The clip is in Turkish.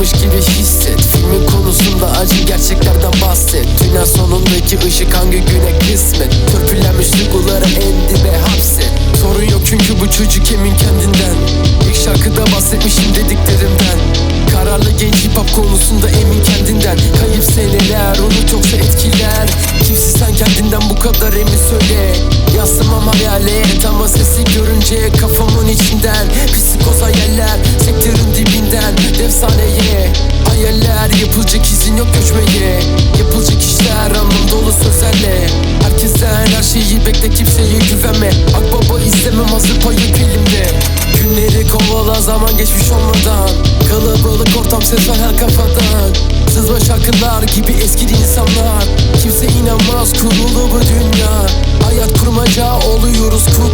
varmış gibi hisset. Filmin konusunda acı gerçeklerden bahset. Tünel sonundaki ışık hangi güne kısmet? Törpülenmiş duyguları en dibe hapset. Sorun yok çünkü bu çocuk emin kendinden? İlk şarkıda bahsetmişim dediklerimden. Kararlı genç hip hop konusunda emin kendinden. Kayıp seneler onu çokça etkiler. Kimsin sen kendinden bu kadar emin söyle. Yansımam hayalet ama sesi görünce kafamın Efsaneye. Hayaller yapılacak izin yok göçmeye. Yapılacak işler anlam dolu sözlerle. Herkesten her şeyi bekle kimseye güvenme. Akbaba istemem hazır payı elimde. Günleri kovala zaman geçmiş olmadan. Kalabalık ortam ses var her kafadan. Sızma şarkılar gibi eskidi insanlar. Kimse inanmaz kurulu bu dünya. Hayat kurmaca oluyoruz kukla